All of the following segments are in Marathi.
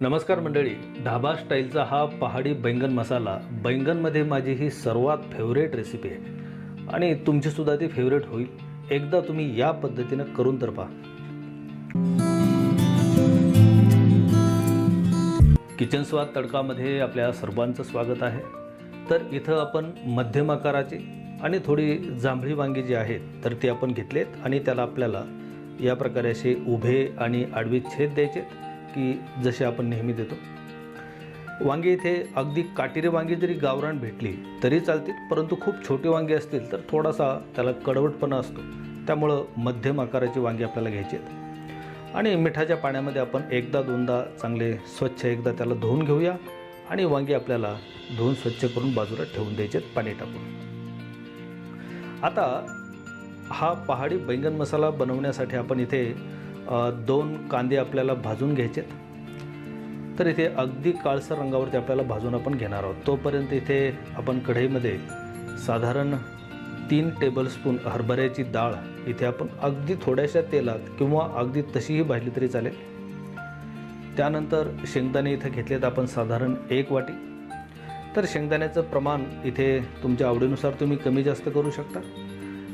नमस्कार मंडळी. ढाबा स्टाईलचा हा पहाडी बैंगन मसाला बैंगनमध्ये माझी ही सर्वात फेवरेट रेसिपी आहे. आणि तुमचीसुद्धा ती फेवरेट होईल. एकदा तुम्ही या पद्धतीनं करून तर पहा. किचन स्वाद तडकामध्ये आपल्या सर्वांचं स्वागत आहे. तर इथं आपण मध्यम आकाराची आणि थोडी जांभळी वांगी जी आहेत तर ती आपण घेतलेत आणि त्याला आपल्याला या प्रकारे असे उभे आणि आडवी छेद द्यायचे की जसे आपण नेहमी देतो. वांगे इथे अगदी काटेरी वांगी जरी गावरान भेटली तरी चालतील परंतु खूप छोटी वांगी असतील तर थोडासा त्याला कडवटपणा असतो. त्यामुळं मध्यम आकाराची वांगी आपल्याला घ्यायची आहेत. आणि मिठाच्या पाण्यामध्ये आपण एकदा दोनदा चांगले स्वच्छ एकदा त्याला धुवून घेऊया आणि वांगी आपल्याला धुवून स्वच्छ करून बाजूला ठेवून द्यायचे आहेत पाणी टाकून. आता हा पहाडी बैंगन मसाला बनवण्यासाठी आपण इथे दोन कांदे आपल्याला भाजून घ्यायचे आहेत तर इथे अगदी काळसर रंगावरती आपल्याला भाजून आपण घेणार आहोत. तोपर्यंत इथे आपण कढईमध्ये साधारण तीन टेबलस्पून हरभऱ्याची डाळ इथे आपण अगदी थोड्याशा तेलात किंवा अगदी तशीही भाजली तरी चालेल. त्यानंतर शेंगदाणे इथे घेतलेत आपण साधारण एक वाटी. तर शेंगदाण्याचं प्रमाण इथे तुमच्या आवडीनुसार तुम्ही कमी जास्त करू शकता.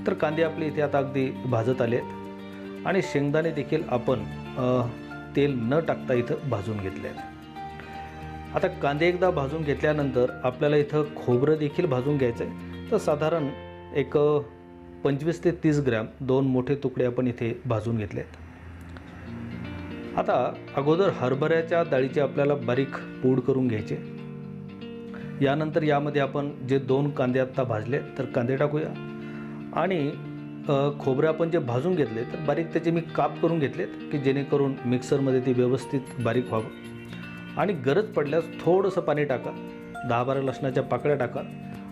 तर कांदे आपले इथे आता अगदी भाजत आले आहेत आणि शेंगदाणे देखील आपण तेल न टाकता इथं भाजून घेतले आहेत. आता कांदे एकदा भाजून घेतल्यानंतर आपल्याला इथं खोबरं देखील भाजून घ्यायचं आहे तर साधारण एक पंचवीस ते तीस ग्रॅम दोन मोठे तुकडे आपण इथे भाजून घेतले आहेत. आता अगोदर हरभऱ्याच्या डाळीचे आपल्याला बारीक पूड करून घ्यायचे. यानंतर यामध्ये आपण जे दोन कांदे आत्ता भाजले तर कांदे टाकूया. आणि खोबरं आपण जे भाजून घेतले तर बारीक त्याचे मी काप करून घेतलेत की जेणेकरून मिक्सरमध्ये ती व्यवस्थित बारीक व्हावं. आणि गरज पडल्यास थोडंसं पाणी टाका दहा बारा लसणाच्या पाकळ्या टाका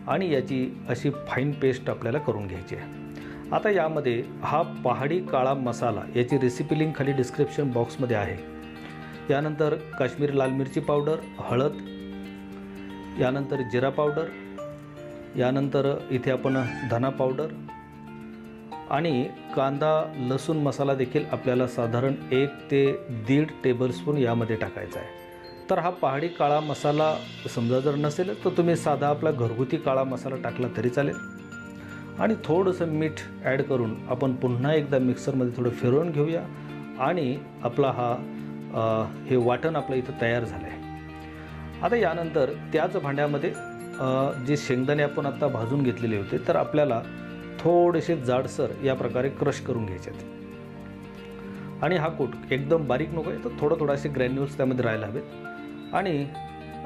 आणि याची अशी फाईन पेस्ट आपल्याला करून घ्यायची आहे. आता यामध्ये हा पहाडी काळा मसाला याची रेसिपी लिंक खाली डिस्क्रिप्शन बॉक्समध्ये आहे. यानंतर काश्मीरी लाल मिरची पावडर हळद यानंतर जिरा पावडर यानंतर इथे आपण धना पावडर आणि कांदा लसूण मसाला देखील आपल्याला साधारण एक ते दीड टेबलस्पून यामध्ये टाकायचा आहे. तर हा पहाडी काळा मसाला समजा जर नसेल तर तुम्ही साधा आपला घरगुती काळा मसाला टाकला तरी चालेल. आणि थोडंसं मीठ ॲड करून आपण पुन्हा एकदा मिक्सरमध्ये थोडं फिरवून घेऊया. आणि आपला हा आ, हे वाटण आपलं इथं तयार झालं आहे आता यानंतर त्याच भांड्यामध्ये जे शेंगदाणे आपण आत्ता भाजून घेतलेले होते तर आपल्याला थोडेसे जाडसर या प्रकारे क्रश करून घ्यायचे आहेत. आणि हा कूट एकदम बारीक नको आहे तर थोडं थोडं असे ग्रॅन्युल्स त्यामध्ये राहायला हवेत. आणि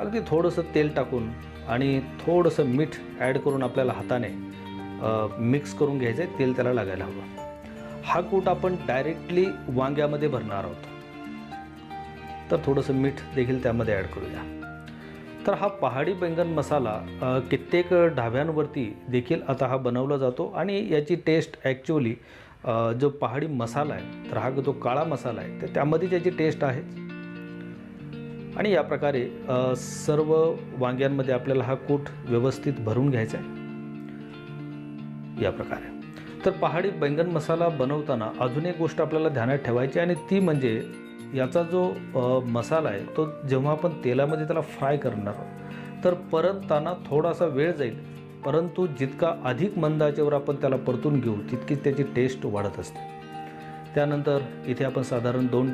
अगदी थोडंसं तेल टाकून आणि थोडंसं मीठ ॲड करून आपल्याला हाताने मिक्स करून घ्यायचं आहे तेल त्याला लागायला हवं. हा कूट आपण डायरेक्टली वांग्यामध्ये भरणार आहोत. तर थोडंसं मीठ देखील त्यामध्ये ॲड करूया. तर हा पहाडी बैंगन मसाला कित्येक ढाब्यांवरती देखील आता हा बनवला जातो आणि याची टेस्ट ॲक्च्युअली जो पहाडी मसाला आहे तर हा जो काळा मसाला आहे तर त्यामध्ये त्याची टेस्ट आहे. आणि या प्रकारे सर्व वांग्यांमध्ये आपल्याला हा कूट व्यवस्थित भरून घ्यायचा आहे. या प्रकारे. तर पहाडी बैंगन मसाला बनवताना अजून एक गोष्ट आपल्याला ध्यानात ठेवायची आणि ती म्हणजे याचा जो मसाला आहे तो जेव्हा आपण तेलामध्ये त्याला फ्राय करणार तर परतताना थोडासा वेळ जाईल. परंतु जितका अधिक मंदाच्यावर आपण त्याला परतून घेऊ तितकीच त्याची टेस्ट वाढत असते. त्यानंतर इथे आपण साधारण दोन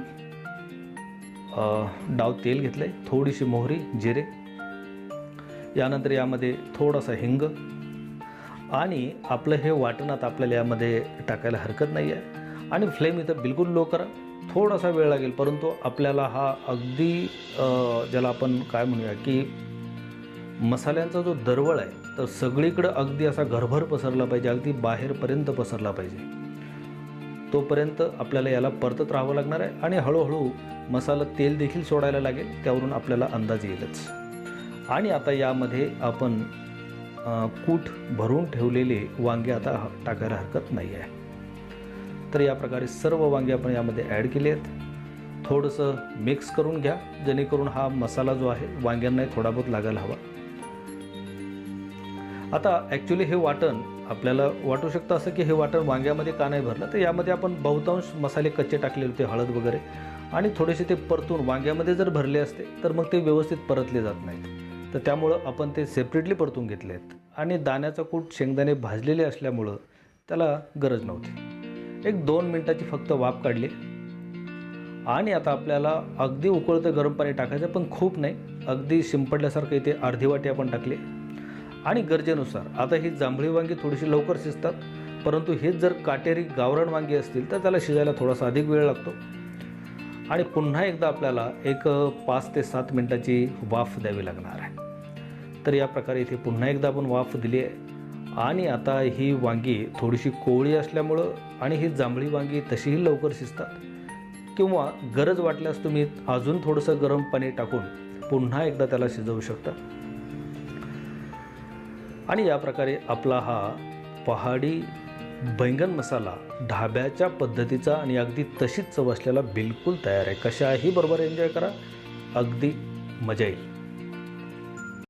डाव तेल घेतलं आहे थोडीशी मोहरी जिरे. यानंतर यामध्ये थोडासा हिंग. आणि आपलं हे वाटणात आपल्याला यामध्ये टाकायला हरकत नाही आहे आणि फ्लेम इथं बिलकुल लो करा. थोडासा वेळ लागेल परंतु आपल्याला हा अगदी ज्याला आपण काय म्हणूया की मसाल्यांचा जो दरवळ आहे तर सगळीकडं अगदी असा घरभर पसरला पाहिजे अगदी बाहेरपर्यंत पसरला पाहिजे. तोपर्यंत आपल्याला याला परतत राहावं लागणार आहे आणि हळूहळू मसाला तेल देखील सोडायला लागेल त्यावरून आपल्याला अंदाज येईलच. आणि आता यामध्ये आपण कूट भरून ठेवलेले वांगे आता टाकायला हरकत नाही आहे. तर या प्रकारे सर्व वांगे आपण यामध्ये ॲड केले आहेत. थोडंसं मिक्स करून घ्या जेणेकरून हा मसाला जो आहे वांग्यांनाही थोडा बहुत लागायला हवा. आता ॲक्च्युली हे वाटण आपल्याला वाटू शकतं असं की हे वाटण वांग्यामध्ये का नाही भरलं तर यामध्ये आपण बहुतांश मसाले कच्चे टाकलेले होते हळद वगैरे. आणि थोडेसे ते परतून वांग्यामध्ये जर भरले असते तर मग ते व्यवस्थित परतले जात नाहीत. तर त्यामुळं आपण ते सेपरेटली परतून घेतले आहेत. आणि दाण्याचा कूट शेंगदाणे भाजलेले असल्यामुळं त्याला गरज नव्हती. एक दोन मिनटाची फक्त वाफ काढली. आणि आता आपल्याला अगदी उकळतं गरम पाणी टाकायचं पण खूप नाही. अगदी शिंपडल्यासारखं इथे अर्धी वाटी आपण टाकली. आणि गरजेनुसार आता ही जांभळी वांगी थोडीशी लवकर शिजतात परंतु हेच जर काटेरी गावरण वांगी असतील तर त्याला शिजायला थोडासा अधिक वेळ लागतो. आणि पुन्हा एकदा आपल्याला एक पाच ते सात मिनटाची वाफ द्यावी लागणार आहे. तर या प्रकारे इथे पुन्हा एकदा आपण वाफ दिली आहे. आणि आता ही वांगी थोडीशी कोवळी असल्यामुळं आणि ही जांभळी वांगी तशीही लवकर शिजतात. किंवा गरज वाटल्यास तुम्ही अजून थोडंसं गरम पाणी टाकून पुन्हा एकदा त्याला शिजवू शकता. आणि या प्रकारे आपला हा पहाडी बैंगन मसाला ढाब्याच्या पद्धतीचा आणि अगदी तशीच चव असलेला बिलकुल तयार आहे. कशाही बरोबर एन्जॉय करा. अगदी मजा येईल.